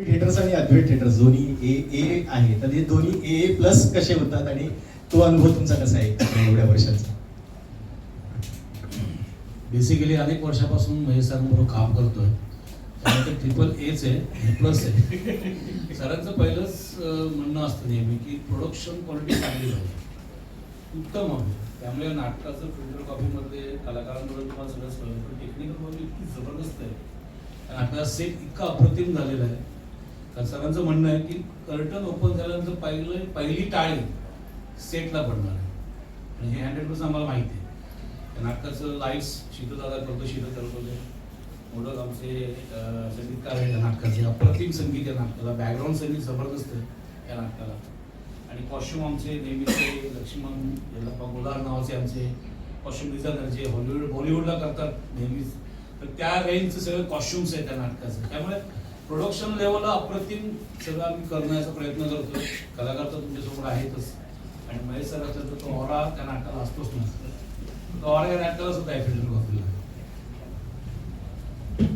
Theatres आणि अद्वैत theatres दोन्ही ए ए आहे तर हे दोन्ही ए ए प्लस कसे होतात आणि तो अनुभव तुमचा कसा आहे एवढ्या वर्षाचा? बेसिकली अनेक वर्षापासून महेश सरांबरोबर काम करतोय. त्यामुळे ट्रिपल एच आहे प्लस आहे. सरांचं पहिलंच म्हणणं असतं नेहमी की प्रोडक्शन क्वालिटी चांगली पाहिजे. उत्तम हवी. त्यामुळे नाटकाचं फिल्टर कॉपीमध्ये कलाकारांबरोबर तुम्हाला सगळं पण टेक्निकल कॉपी इतकी जबरदस्त आहे. नाटकाचा सेट इतका अप्रतिम झालेला आहे. कारण सरांचं म्हणणं आहे की कर्टन ओपन झाल्यानंतर पहिलं पहिली टाळी सेटला पडणार आहे. आणि हे हंड्रेड पर्सेंट आम्हाला माहिती आहे. त्या नाटकाचं लाईट्स शीतदादा करतो शीतल करतो मोडक आमचे संगीतकार आहे नाटकाचे. अप्रतिम संगीत या नाटकाला. बॅकग्राऊंड संगीत जबरदस्त आहे या नाटकाला. आणि कॉस्ट्युम आमचे नेहमीचे लक्ष्मण यल्लप्पा गोलार नावाचे आमचे कॉस्ट्युम डिझायनर जे हॉलिवूड बॉलिवूडला करतात नेहमीच. तर त्या रेंजचं सगळे कॉस्ट्युम्स आहेत त्या नाटकाचं. त्यामुळे प्रोडक्शन लेवलला अप्रतिम सगळं आम्ही करण्याचा प्रयत्न करतो कलाकार तर तुमच्यासमोर आहेतच. आणि महेश सरांचा तो ऑरा त्या नाटकाला असतोच ना. तो ऑरा या नाटकाला सुद्धा आहे फिल्टर